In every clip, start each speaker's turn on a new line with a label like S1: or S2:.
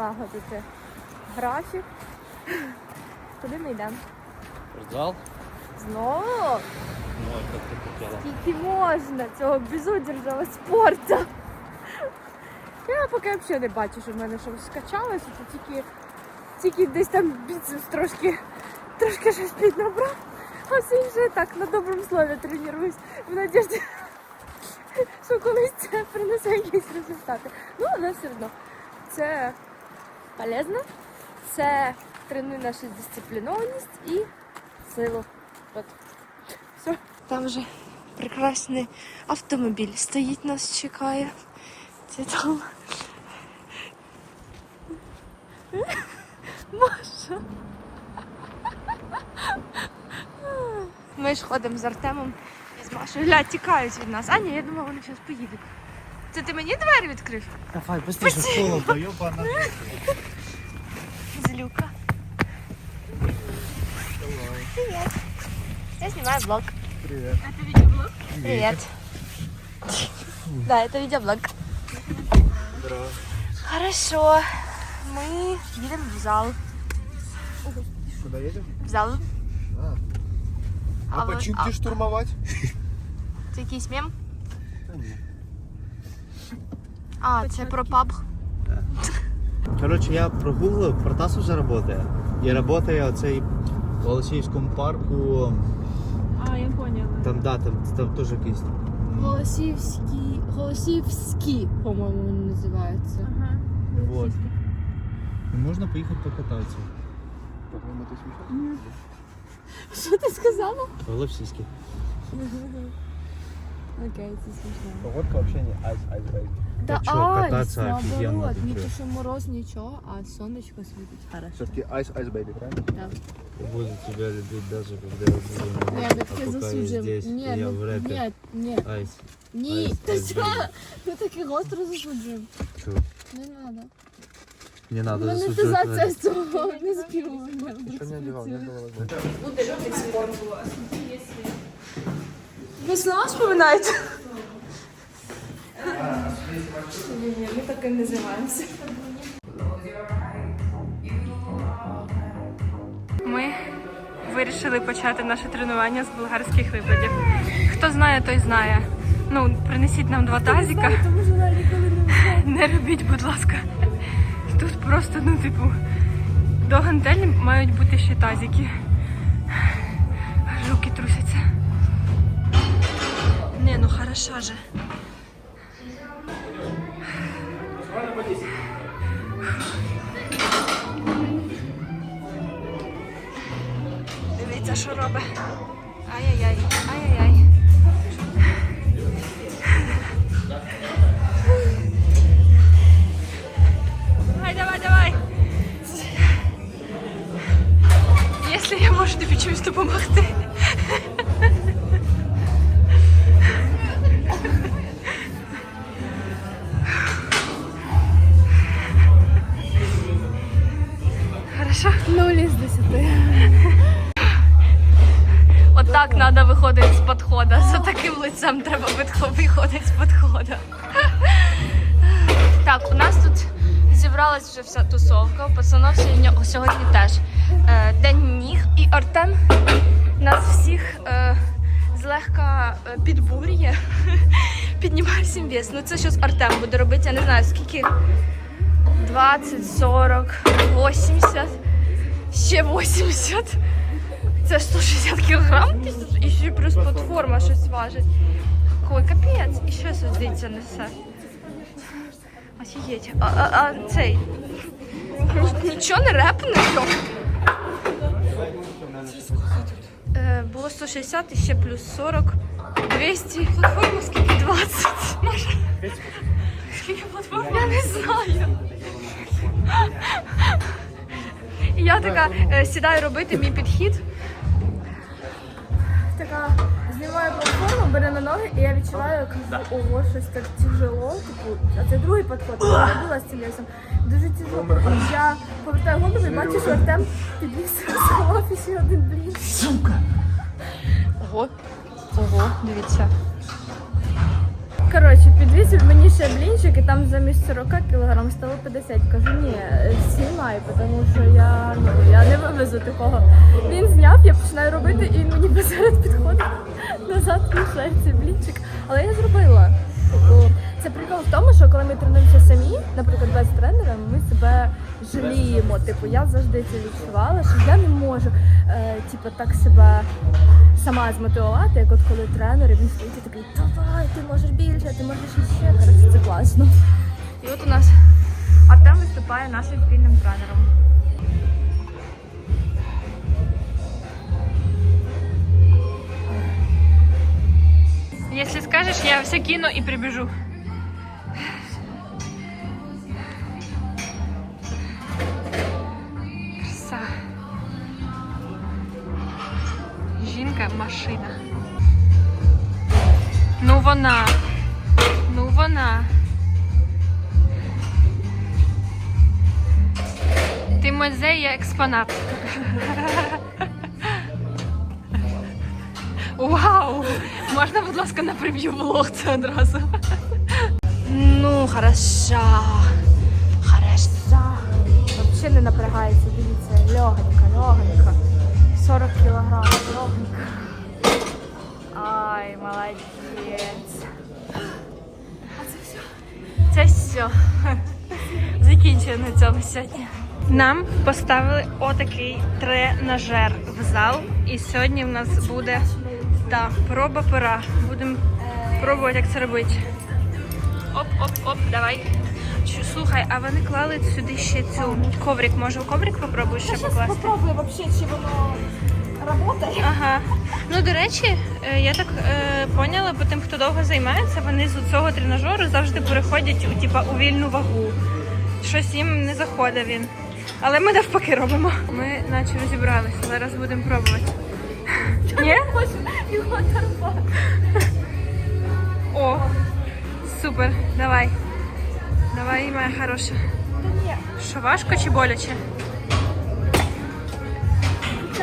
S1: налагодити графік. Куди ми йдемо?
S2: Спортзал?
S1: Знову?
S2: Ну, а как ты хотела.
S1: Скільки можна цього безудержного спорту? Я поки взагалі не бачу, що в мене щось скачалося, то тільки, тільки десь там біцепс трошки, трошки щось піднабрав, а все інше так на доброму слові тренуюсь в надіжді, що колись це принесе якісь результати. Ну, але все одно це полезно, це тренує нашу дисциплінованість і силу. От. Все. Там вже прекрасний автомобіль стоїть, нас чекає. Це там. Маша. Ми ж ходимо з Артемом і з Машою. Глядь, тікають від нас. А ні, я думала, вони зараз поїдуть. Це ти мені двері відкрив?
S2: Давай, быстрее, школа, да ёбана.
S1: Злюка. Привет. Я снимаю влог.
S2: Привет.
S1: Это видеоблог? Привет. Да, это видеоблог.
S2: Здорово.
S1: Хорошо. Мы едем в зал.
S2: Куда едем?
S1: В зал.
S2: А,
S1: А
S2: а
S1: вы-
S2: почему
S1: а-
S2: ты штурмовать?
S1: Це якийсь мем?
S2: Да нет.
S1: А, це про паб.
S3: Коротше, я прогуглив, Протас уже працює. І працює оцей в Голосіївському парку.
S4: А, я поняла.
S3: Там, да, там, там теж якийсь.
S1: Голосівський. Голосівський, по-моєму, він називається.
S4: Ага.
S3: Вот. І можна поїхати покататися.
S1: Що ти сказала?
S3: Голосівський.
S1: Окей, це смішно.
S2: Погодка вообще не айс, айс, айс.
S1: Да
S3: чё,
S1: айс,
S3: кататься офігенно
S1: наоборот. Не
S3: дуже.
S1: то, що мороз нічого, а сонечко світить. Хорошо.
S2: Все-таки айс, айс, бэйби, правильно?
S3: Буду тебя любить даже когда я буду
S1: Ні,
S3: на-
S1: ми
S3: а
S1: таке
S3: пока я
S1: засуджуємо.
S3: здесь,
S1: Ні,
S3: и я
S1: ну,
S3: в рэпе.
S1: ні, ні,
S3: Айс.
S1: ні,
S3: Айс,
S1: ти
S3: айс,
S1: що?
S3: baby.
S1: Ми таке гостро засуджуємо.
S3: Чё?
S1: Не треба.
S3: Не надо
S1: Монетизація
S3: засуджувати.
S1: з цього не співає.
S2: Еще не одевал, не было возможности.
S1: Весна вспоминаєте? Ні, ні, ми так і називаємося. Ми вирішили почати наше тренування з болгарських випадів. Хто знає, той знає. Ну, принесіть нам два тазіка. Не робіть, будь ласка. Тут просто, ну, типу, до гантелі мають бути ще тазики. Руки трусяться. Не, ну хороша же. Можу тобі чимось допомогти. Хорошо? Нуль из десяти. От так треба виходити з підходу. За таким лицем треба виходити з підходу. Так, у нас тут зібралась вже вся тусовка. Пацанов сьогодні теж підбурює, піднімає всім вес. Ну це щось Артем буде робити, я не знаю скільки. 20, 40, 80, ще 80. Це 160 кілограм і ще плюс платформа щось важить. Ой, капець, і ще сидиться несе. Офігеть. А, а, а цей. Нічого не репне. Е, було 160 і ще плюс 40. 200. Платформа скільки? 20. Маша. Скільки платформа? Я не знаю. І я така е, сідаю робити мій підхід. Така знімаю платформу, беру на ноги, і я відчуваю, як ого, щось так тяжело. Типу, а це другий підход, я робила з цим весом. Дуже тяжело. Я повертаю голову і бачу, що Артем підліз в офісі один блін. Сука! Ого, ого, дивіться. Коротше, підвісив мені ще блінчик, і там замість 40 кг стало 50. Кажу, ні, знімай, тому що я, ну, я не вивезу такого. Він зняв, я починаю робити, і він мені посеред підходить назад цей блінчик. Але я зробила. Типу, це прикол в тому, що коли ми тренуємося самі, наприклад, без тренера, ми себе жаліємо. Типу, я завжди це відчувала, що я не можу е, типу, так себе сама змотивувати, як от коли тренер, і він стоїть і такий, давай, ти можеш більше, ти можеш іще. Коротше, це класно. І от у нас Артем виступає нашим спільним тренером.
S4: Если скажешь, я все кину и прибежу. Жінка машина. Ну вона. Ну вона. Ти музей, я експонат. Вау! Можна, будь ласка, на прев'ю влог це одразу.
S1: Ну, хорошо. Хорошо. Взагалі не напрягається, дивіться, легонько, легонько. 40 кілограм, легонько. Ай, молодець. А це все?
S4: Це все. Закінчує на цьому сьогодні. Нам поставили отакий тренажер в зал. І сьогодні в нас буде та, проба пера. Будемо пробувати, як це робити. Оп-оп-оп, давай. Слухай, а вони клали сюди ще цю коврик. Може, коврик попробуєш ще покласти?
S1: Попробую вообще, чи воно працює.
S4: Ага. Ну, до речі, е, я так е, поняла, по тим, хто довго займається, вони з цього тренажеру завжди переходять у, типа, у вільну вагу. Щось їм не заходить він. Але ми навпаки робимо. Ми наче розібралися, зараз будемо пробувати. Ні?
S1: Його.
S4: О, супер, давай. Давай, моя хороша. Що важко чи боляче?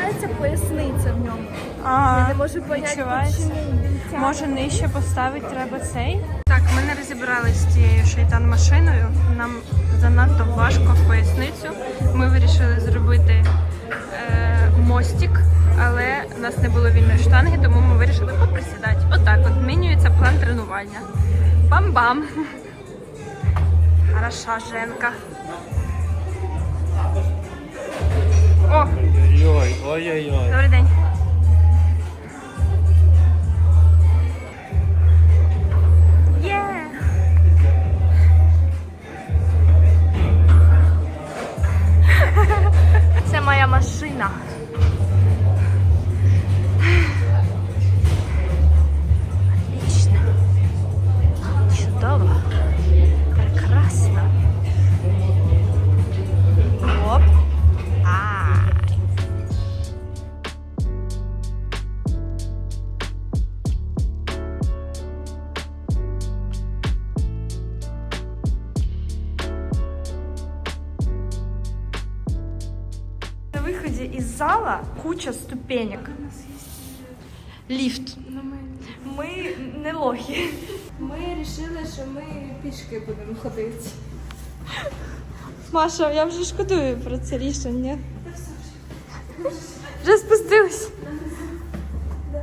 S1: Включається поясниця в ньому.
S4: А,
S1: Я не можу поняти, чому.
S4: Може нижче поставити треба цей? Так, ми не розібралися з цією шейтан машиною. Нам занадто важко в поясницю. Ми вирішили зробити е, мостик, але у нас не було вільної штанги, тому ми вирішили поприсідати. Отак от змінюється план тренування. Бам-бам! Хороша Женка. О,
S3: Ой-ой-ой, ой-ой-ой.
S4: добрий день. Є!
S1: Це моя машина. Отлично. Чудово. Прекрасно.
S4: Куча ступенек. Ліфт. Ми не лохи.
S1: Ми вирішили, що ми пішки будемо ходити.
S4: Маша, я вже шкодую про це рішення. Вже спустилась.
S1: Ну,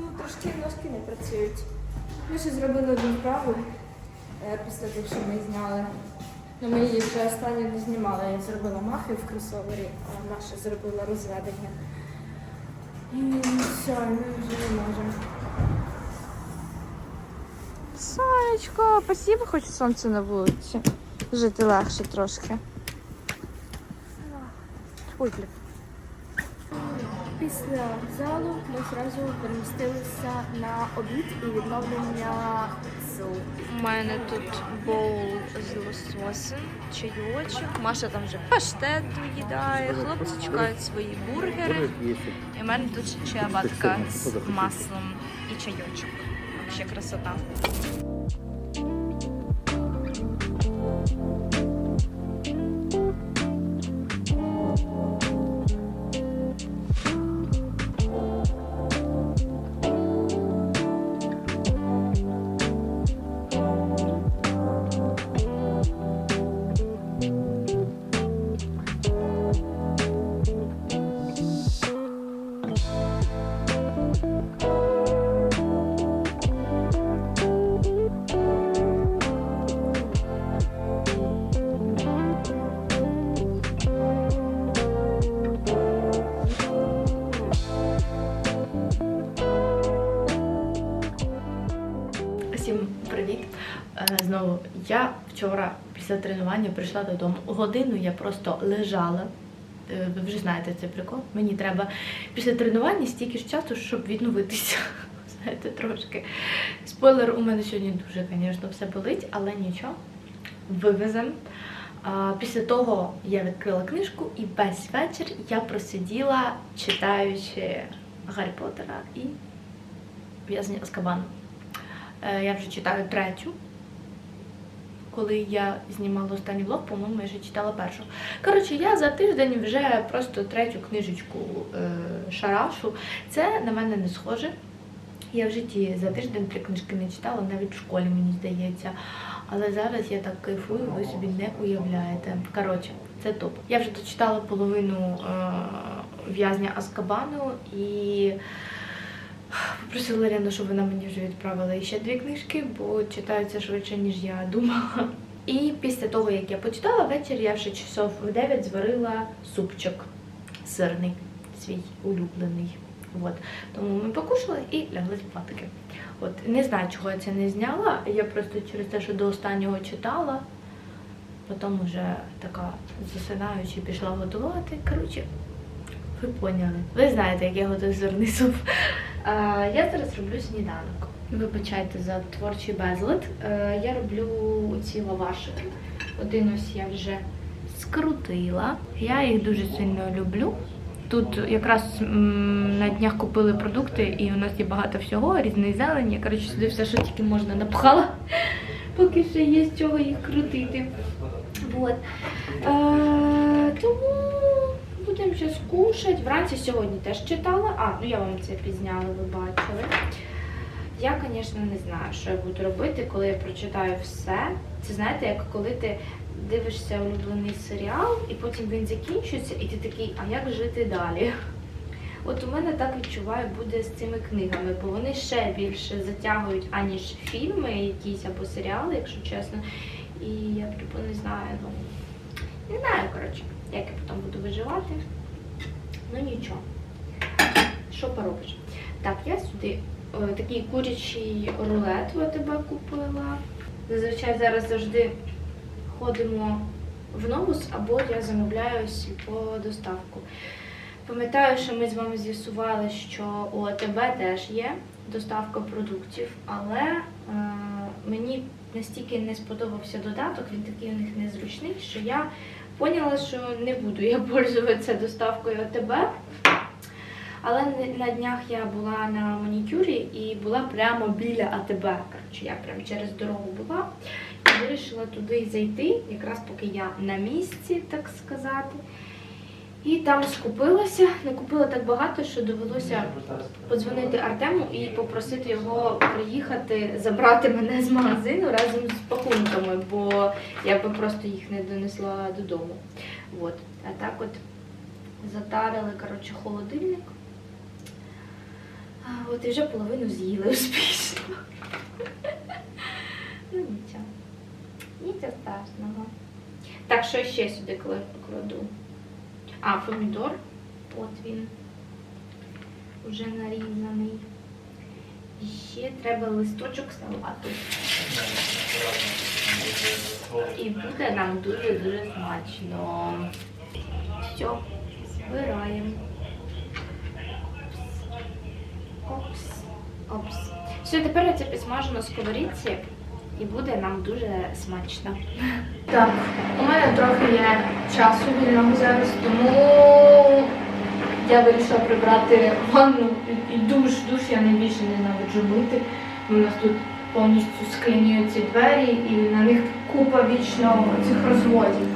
S1: ну, трошки ножки не працюють. Ми ще зробили одну вправу е, після того, що ми зняли. Ну, ми її вже останню не знімали. Я зробила махи в кросовері, а наша зробила розведення. І все, ми вже не можемо.
S4: Сонечко, спасибо, хоч сонце на вулиці. Жити легше трошки. Ой, блін.
S1: Після залу ми одразу перемістилися на обід і відновлення.
S4: У мене тут боул з лососем, чайочок. Маша там вже паштет доїдає, хлопці чекають свої бургери. І в мене тут чиабатка з маслом і чайочок. Ще красота.
S1: Тренування прийшла додому. Годину я просто лежала. Е, Ви вже знаєте цей прикол. Мені треба після тренування стільки ж часу, щоб відновитися. Знаєте, трошки. Спойлер, у мене сьогодні дуже, звісно, все болить, але нічого. Вивезем. Після того я відкрила книжку і весь вечір я просиділа, читаючи Гаррі Поттера і В'язня Азкабану. Е, Я вже читаю третю. Коли я знімала останній влог, по-моєму, я вже читала першу. Коротше, я за тиждень вже просто третю книжечку е, шарашу. Це на мене не схоже. Я в житті за тиждень три книжки не читала, навіть в школі, мені здається. Але зараз я так кайфую, ви собі не уявляєте. Коротше, це топ. Я вже дочитала половину е, в'язня Азкабану і попросила Ірину, щоб вона мені вже відправила ще дві книжки, бо читаються швидше, ніж я думала. І після того, як я почитала, ввечері я вже часов в 9 зварила супчик сирний, свій улюблений. От. Тому ми покушали і лягли спадки. От не знаю, чого я це не зняла. Я просто через те, що до останнього читала, потім вже така засинаючи пішла готувати. Коротше, ви поняли. Ви знаєте, як я готую зерний суп. Я зараз роблю сніданок. Вибачайте за творчий безлад. Е, я роблю ці лавашики. Один ось я вже скрутила. Я їх дуже сильно люблю. Тут якраз на днях купили продукти, і у нас є багато всього, різної зелені. Коротше, сюди все, що тільки можна, напхала, поки ще є з чого їх крутити. Вот. Е, тому кушати. Вранці сьогодні теж читала. А, ну я вам це пізняла, ви бачили. Я, звісно, не знаю, що я буду робити, коли я прочитаю все. Це знаєте, як коли ти дивишся улюблений серіал, і потім він закінчується, і ти такий, а як жити далі? От у мене так відчуваю буде з цими книгами, бо вони ще більше затягують, аніж фільми якісь або серіали, якщо чесно. І я типу не знаю, ну не знаю, коротше, як я потім буду виживати. Ну нічого. Що поробиш? Так, я сюди е, такий курячий рулет в тебе купила. Зазвичай зараз завжди ходимо в новус або я замовляю по доставку. Пам'ятаю, що ми з вами з'ясували, що у АТБ теж є доставка продуктів, але е, мені настільки не сподобався додаток, він такий у них незручний, що я поняла, що не буду я пользуватися доставкою АТБ. Але на днях я була на манікюрі і була прямо біля АТБ. Коротше, я прямо через дорогу була і вирішила туди зайти, якраз поки я на місці, так сказати. І там скупилася, не купила так багато, що довелося подзвонити Артему і попросити його приїхати, забрати мене з магазину разом з пакунками, бо я би просто їх не донесла додому. От. А так от затарили коротше, холодильник. От і вже половину з'їли успішно. Ну нічого. Нічого страшного. Так, що ще сюди кла- кладу? А, помідор. От він вже нарізаний. І ще треба листочок салату. І буде нам дуже-дуже смачно. Все, збираємо. Опс. Опс. Все, тепер я це підсмажу на сковорідці і буде нам дуже смачно. Так, у мене трохи є часу вільного зараз, тому я вирішила прибрати ванну і- душ. Душ я найбільше ненавиджу мити. У нас тут повністю скляні двері і на них купа вічно цих розводів.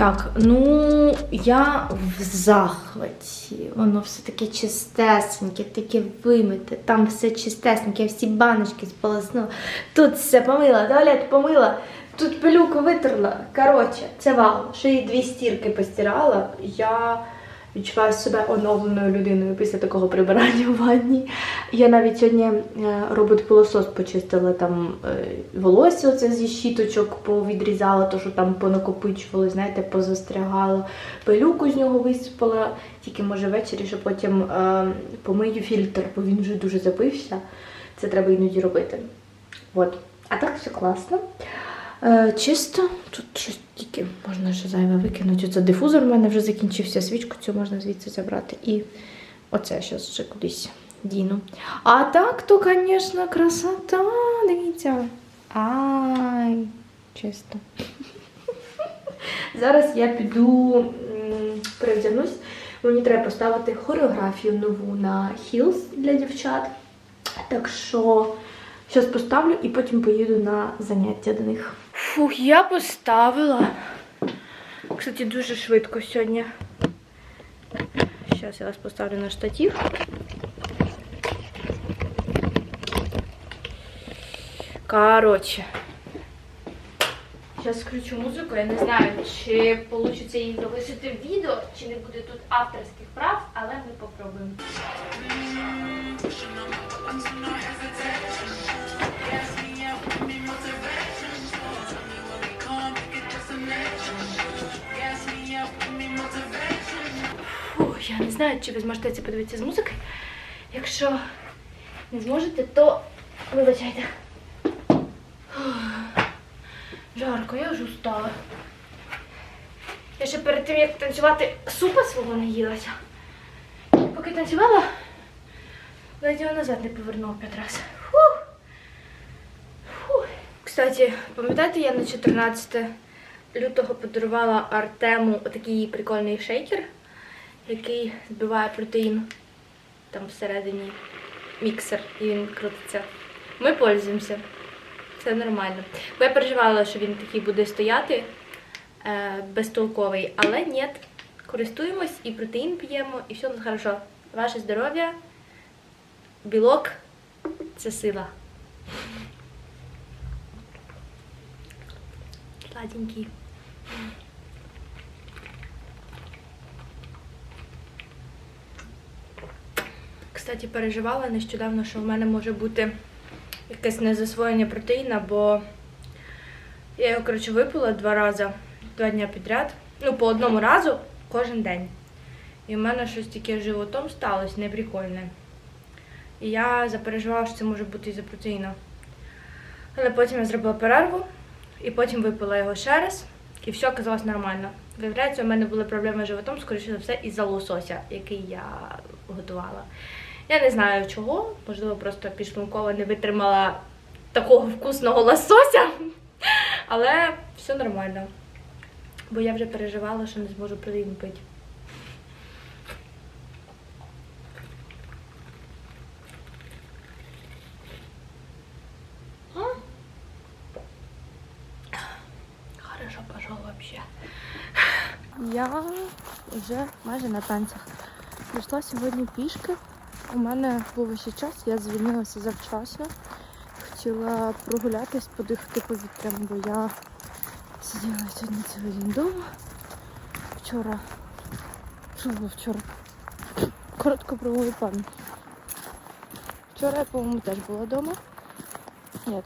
S1: Так, ну я в захваті. Воно все таке чистесеньке, таке вимите. Там все чистесеньке, я всі баночки сполоснула. Тут все помила, туалет помила, тут пилюку витерла. Коротше, це вау. Ще й дві стірки постирала. Я відчуваю себе оновленою людиною після такого прибирання в ванні. Я навіть сьогодні е, робот пилосос почистила там е, волосся оце зі щіточок, повідрізала, то що там понакопичували, знаєте, позастрягало. Пилюку з нього висипала, тільки може ввечері, що потім е, помию фільтр, бо він вже дуже забився. Це треба іноді робити. От. А так все класно. Е, чисто, тут щось тільки можна ще зайве викинути. Оце дифузор в мене вже закінчився, свічку цю можна звідси забрати. І оце зараз ще кудись діну. А так, то, звісно, красота. Дивіться. Ай, чисто. Зараз я піду перевдягнусь. Мені треба поставити хореографію нову на Heels для дівчат. Так що зараз поставлю і потім поїду на заняття до них. Фух, я поставила. Кстати, дуже швидко сьогодні. Зараз я вас поставлю на штатив. Коротше. Зараз включу музику, я не знаю, чи вийде її залишити в відео, чи не буде тут авторських прав, але ми попробуємо. Я не знаю, чи ви зможете це подивитися з музики. Якщо не зможете, то вибачайте. Жарко, я вже устала. Я ще перед тим, як танцювати, супа свого не їлася. Поки танцювала, ледь його назад не повернула п'ять разів. Фух. Фух. Кстати, пам'ятаєте, я на 14 лютого подарувала Артему отакий прикольний шейкер, який збиває протеїн. Там всередині міксер і він крутиться. Ми пользуємося. Це нормально. Бо я переживала, що він такий буде стояти е, безтолковий, але ні, користуємось і протеїн п'ємо, і все хорошо. Ваше здоров'я, білок це сила. Сладенький. Кстати, переживала нещодавно, що в мене може бути якесь незасвоєння протеїна, бо я його, коротше, випила два рази, два дня підряд. Ну, по одному разу кожен день. І в мене щось таке животом сталося, неприкольне. І я запереживала, що це може бути із-за протеїну. Але потім я зробила перерву і потім випила його ще раз, і все оказалось нормально. Виявляється, у мене були проблеми з животом, скоріше за все, із-за лосося, який я готувала. Я не знаю чого, можливо, просто підшлункова не витримала такого вкусного лосося, але все нормально. Бо я вже переживала, що не зможу протеїн пити. Хорошо пошел вообще.
S5: Я вже майже на танцях. Прийшла сьогодні пішки. У мене був ще час, я звільнилася завчасно. Хотіла прогулятись, подихати повітрям, бо я сиділа сьогодні цілий день вдома. Вчора. Що було вчора? Коротко про мою пам'ять. Вчора я, по-моєму, теж була вдома. Ні.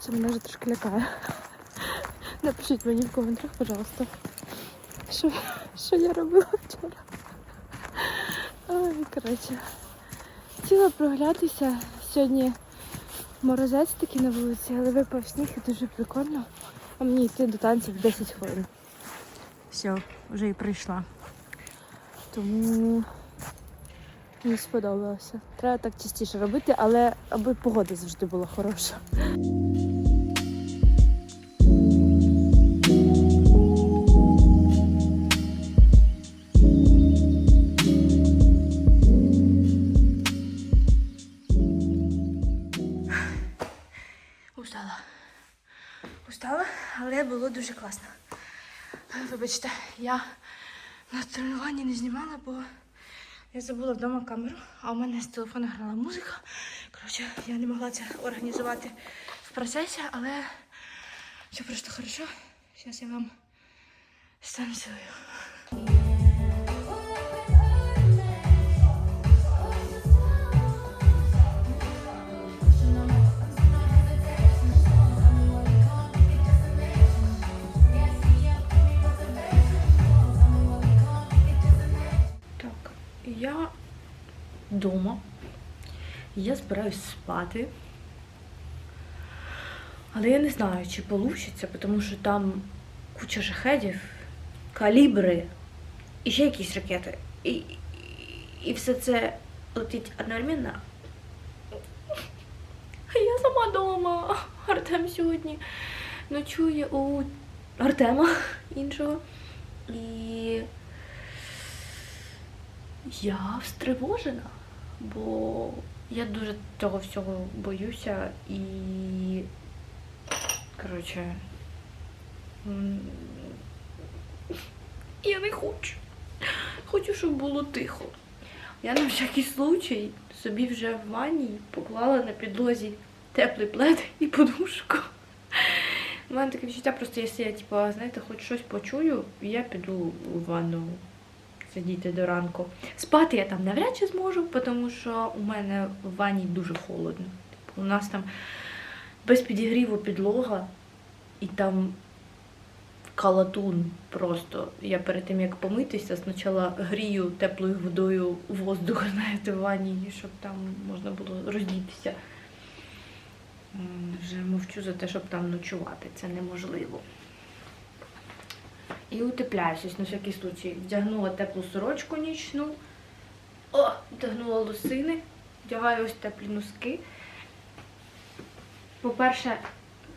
S5: Це мене вже трошки лякає. Напишіть мені в коментарях, пожалуйста. Що, що я робила вчора? Коротше. Хотіла прогулятися. Сьогодні морозець такий на вулиці, але випав сніг і дуже прикольно. А мені йти до танців 10 хвилин. Все, вже і прийшла. Тому мені сподобалося. Треба так частіше робити, але аби погода завжди була хороша.
S4: Я на тренуванні не знімала, бо я забула вдома камеру, а у мене з телефона грала музика. Коротше, я не могла це організувати в процесі, але все просто хорошо. Зараз я вам станцюю.
S1: Вдома. Я збираюсь спати. Але я не знаю, чи вийде, тому що там куча шахедів, калібри і ще якісь ракети. І, і, і все це летить одновременно. Я сама вдома. Артем сьогодні ночує у Артема іншого. І я стривожена, бо я дуже цього всього боюся і. Коротше. Я не хочу. Хочу, щоб було тихо. Я на всякий случай собі вже в ванні поклала на підлозі теплий плед і подушку. У мене таке відчуття, просто якщо я, типу, знаєте, хоч щось почую, я піду у ванну сидіти до ранку. Спати я там навряд чи зможу, тому що у мене в ванні дуже холодно. Типу, у нас там без підігріву підлога, і там калатун просто. Я перед тим як помитися, спочатку грію теплою водою воздух, знаєте, в ванні, щоб там можна було роздітися. Вже мовчу за те, щоб там ночувати. Це неможливо. І утепляюся на всякий случай. Вдягнула теплу сорочку нічну. О, вдягнула лосини, вдягаю ось теплі носки. По-перше,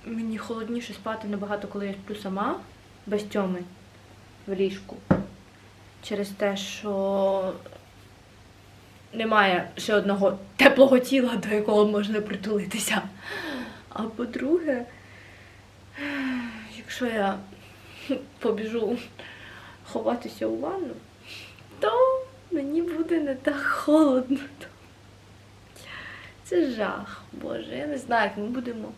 S1: мені холодніше спати набагато, коли я сплю сама, без тьоми в ліжку. Через те, що немає ще одного теплого тіла, до якого можна притулитися. А по-друге, якщо я побіжу ховатися у ванну, то мені буде не так холодно. Це жах, Боже. Я не знаю, як ми будемо.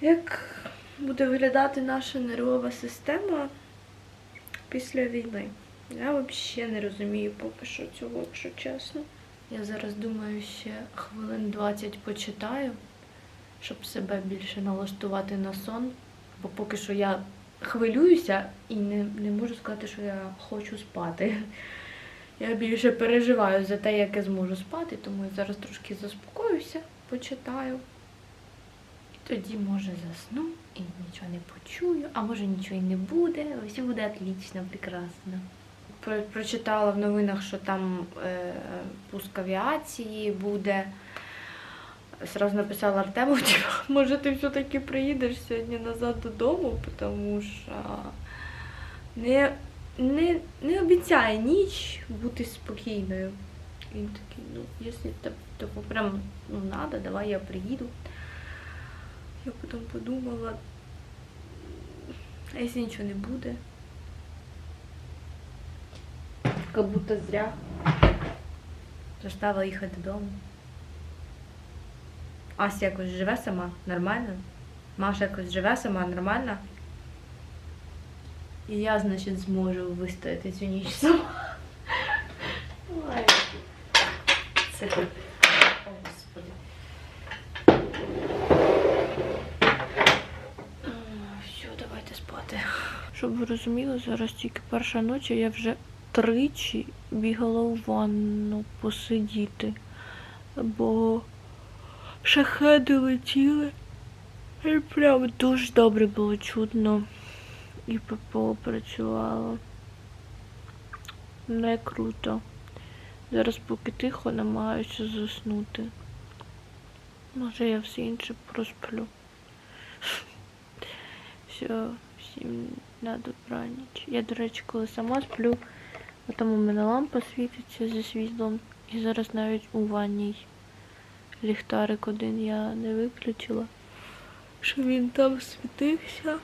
S1: Як буде виглядати наша нервова система після війни. Я взагалі не розумію поки що цього, якщо чесно. Я зараз думаю, ще хвилин 20 почитаю, щоб себе більше налаштувати на сон. Бо поки що я хвилююся і не, не можу сказати, що я хочу спати. Я більше переживаю за те, як я зможу спати, тому я зараз трошки заспокоюся, почитаю. І тоді, може, засну і нічого не почую, а може нічого і не буде, все буде отлично, прекрасно. Прочитала в новинах, що там е, пуск авіації буде. Сразу написала Артему, може ти все-таки приїдеш сьогодні назад додому, тому що не, не, не обіцяє ніч бути спокійною. Він такий, ну, якщо тобі тобі прям ну, надо, давай я приїду. Я потім подумала, а якщо нічого не буде? Как будто зря. Заставила їхати додому. Ася якось живе сама, нормально. Маша якось живе сама, нормально. І я, значить, зможу вистояти цю ніч сама. Ой. Це. О, Господи. Все, давайте спати. Щоб ви розуміли, зараз тільки перша ніч, а я вже тричі бігала у ванну посидіти. Бо шахеди летіли. І прям дуже добре було чутно. І ППО працювало. Не круто. Зараз поки тихо намагаюся заснути. Може я все інше просплю. Все, всім на добраніч. Я, до речі, коли сама сплю, там у мене лампа світиться зі світлом. І зараз навіть у ванній ліхтарик один я не виключила. Що він там світився.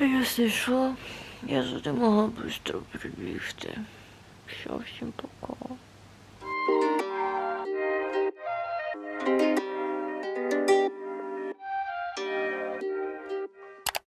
S1: А якщо що, Я могла швидко прибігти. Все, всім пока.